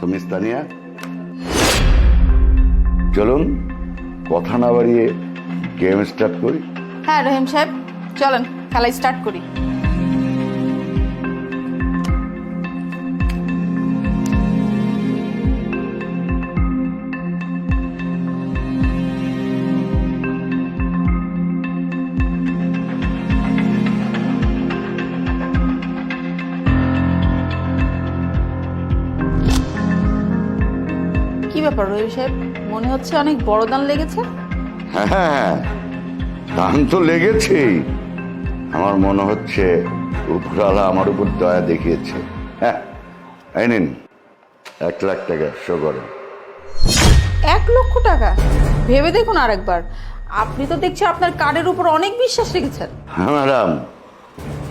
তো, মিস তানিয়া? চলুন, কথা না বাড়িয়ে গেম স্টার্ট করি। হ্যাঁ রহিম সাহেব, চলেন খেলা স্টার্ট করি। ব্যাপার রহিম সাহেব মনে হচ্ছে অনেক বড় দান লেগেছে। হ্যাঁ। দান তো লেগেছেই। আমার মনে হচ্ছে উপরালা আমার উপর দয়া দেখিয়েছে। হ্যাঁ এই নিন এক লাখ টাকা শো করো। এক লক্ষ টাকা? ভেবে দেখুন আরেকবার। আপনি তো দেখছি আপনার কার্ডের উপর অনেক বিশ্বাস রেখেছেন। হ্যাঁ ম্যাডাম।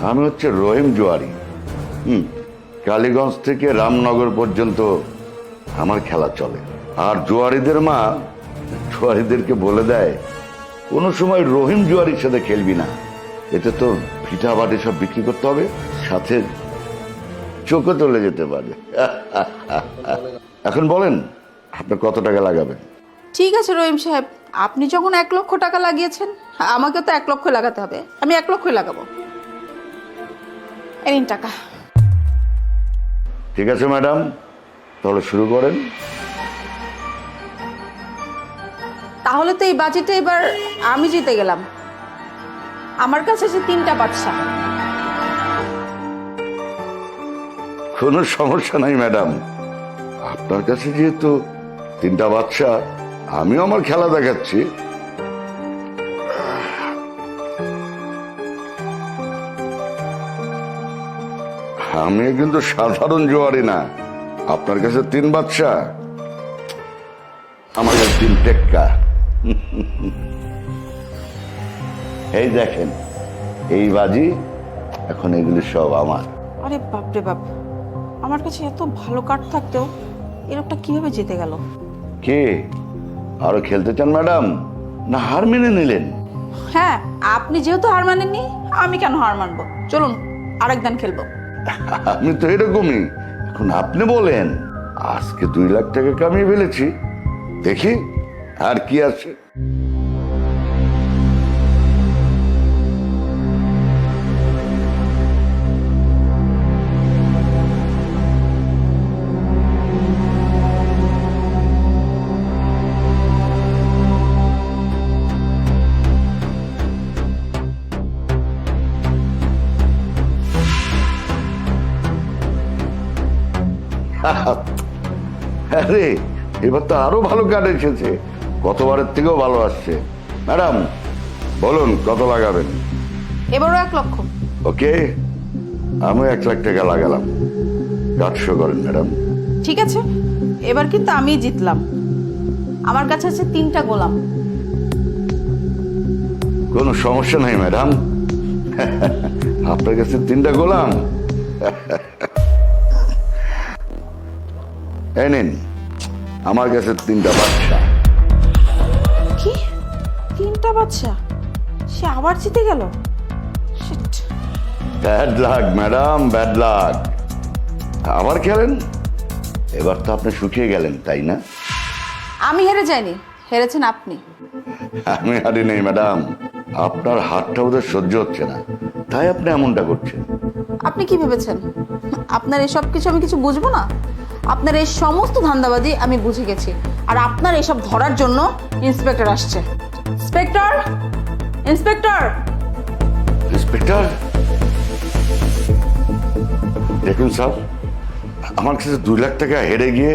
আমি হচ্ছে রহিম জোয়ারি। হুম কালীগঞ্জ থেকে রামনগর পর্যন্ত আমার খেলা চলে। আর জোয়ারিদের মা জোয়ারিদেরকে বলে দেয় কোনো সময় রহিম জোয়ারির সাথে খেলবি না। এতে তো ভিটা বাটি সব বিক্রি করতে হবে সাথে চোখে চলে যেতে পারে। এখন বলেন আপনি কত টাকা লাগাবেন? ঠিক আছে রহিম সাহেব আপনি যখন এক লক্ষ টাকা লাগিয়েছেন আমাকে তো এক লক্ষ লাগাতে হবে। আমি এক লক্ষই লাগাবো। টাকা। ঠিক আছে ম্যাডাম তাহলে শুরু করেন। তাহলে তো এই বাজেটে এবার আমি জিতে গেলাম। আমার কাছে আছে তিনটা বাচ্চা কোনো সমস্যা নাই, ম্যাডাম। আপনার কাছে যেহেতু তিনটা বাচ্চা আমিও আমার খেলা দেখাচ্ছি। আমি কিন্তু সাধারণ জোয়ারি না। আপনার কাছে তিন বাচ্চা আমার কাছে তিন টেক্কা। এই দেখেন এই বাজি এখন এগুলি সব আমার। আরে বাপ বাপরে বাপ আমার কাছে এত ভালো কার্ড থাকতেও এই লোকটা কীভাবে জিতে গেল? কে? আরও খেলতে চান ম্যাডাম? না হার মেনে নিলেন। হ্যাঁ আপনি যেহেতু হার মানেননি আমি কেন হার মানবো? চলুন আরেক দান খেলব। আমি তো এরকমই। এখন আপনি বলেন আজকে দুই লাখ টাকা কামিয়ে ফেলেছি। দেখি। আর কি আছে? আরে এবার তো আরও ভালো কার্ড এসেছে। গতবারের থেকেও ভালো আসছে। ম্যাডাম বলুন কত লাগাবেন? এবারও এক লক্ষ। ওকে? আমি এক লাখ টাকা লাগালাম। কার্ড শো করেন ম্যাডাম। ঠিক আছে এবার কিন্তু আমি জিতলাম। আমার কাছে আছে তিনটা গোলাম। কোনো সমস্যা নাই ম্যাডাম। আপনার কাছে তিনটা গোলাম। এই নিন আমার কাছে তিনটা বাচ্চা তিনটা সে আবার জিতে গেল? Bad luck madam bad luck আবার খেলেন? এবার তো আপনি শুকিয়ে গেলেন তাই না? আমি হেরে যাইনি। হেরেছেন আপনি। আমি হারি নেই ম্যাডাম আপনার হাতটা ওদের সহ্য হচ্ছে না। তাই আপনি এমনটা করছেন। আপনি কি ভেবেছেন? আপনার এসব কিছু আমি কিছু বুঝব না? আপনার এই সমস্ত ধান্দাবাজি আমি বুঝে গেছি। আর আপনার এসব ধরার জন্য ইন্সপেক্টর আসছে। ইন্সপেক্টর ইন্সপেক্টর ইন্সপেক্টর দেখুন স্যার আমার কাছে দুই লাখ টাকা হেরে গিয়ে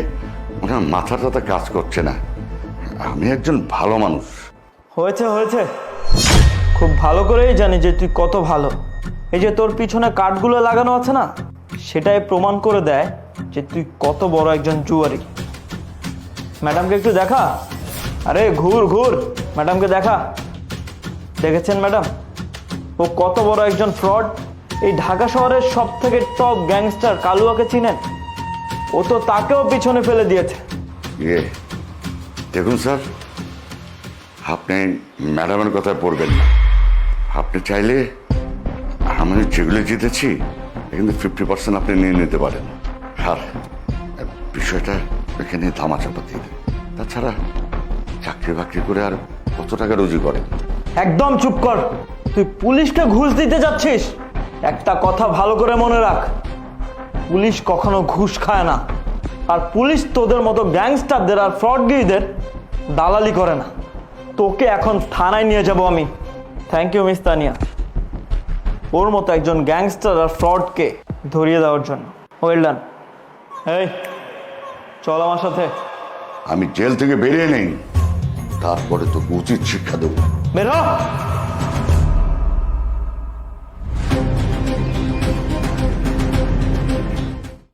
ওনার মাথা টাথা কাজ করছে না। আমি একজন ভালো মানুষ। হয়েছে হয়েছে। খুব ভালো করেই জানি যে তুই কত ভালো। এই যে তোর পিছনে কাঠগুলো লাগানো আছে না সেটাই প্রমাণ করে দেয় যে তুই কত বড় একজন জুয়ারি। ম্যাডামকে একটু দেখা। আরে ঘুর ঘুর। ম্যাডামকে দেখা। দেখেছেন ম্যাডাম? ও কত বড় একজন ফ্রড। এই ঢাকা শহরের সব থেকে টপ গ্যাংস্টার কালুয়াকে চিনেন। ও তো তাকেও পিছনে ফেলে দিয়েছে। ইয়ে দেখুন স্যার, আপনি ম্যাডামের কথায় পড়বেন না। আপনি চাইলে আমি যেগুলো জিতেছি কিন্তু ফিফটি পার্সেন্ট আপনি নিয়ে নিতে পারেন। আর বিষয়টা এখানে ধামাচাপা দিয়ে তাছাড়া চাকরি বাকরি করে আর কত টাকা রুজি করে? একদম চুপ কর। তুই পুলিশকে ঘুষ দিতে যাচ্ছিস? একটা কথা ভালো করে মনে রাখ। পুলিশ কখনো ঘুষ খায় না। আর পুলিশ তোদের মতো গ্যাংস্টারদের আর ফ্রডগিরিদের দালালি করে না। তোকে এখন থানায় নিয়ে যাব আমি। থ্যাংক ইউ মিস তানিয়া ওর মতো একজন গ্যাংস্টার আর ফ্রডকে ধরিয়ে দেওয়ার জন্য। ওয়েল ডান এই চল আমার সাথে। আমি জেল থেকে বেরিয়ে নেই। তারপরে তোকে উচিত শিক্ষা দেবো। বের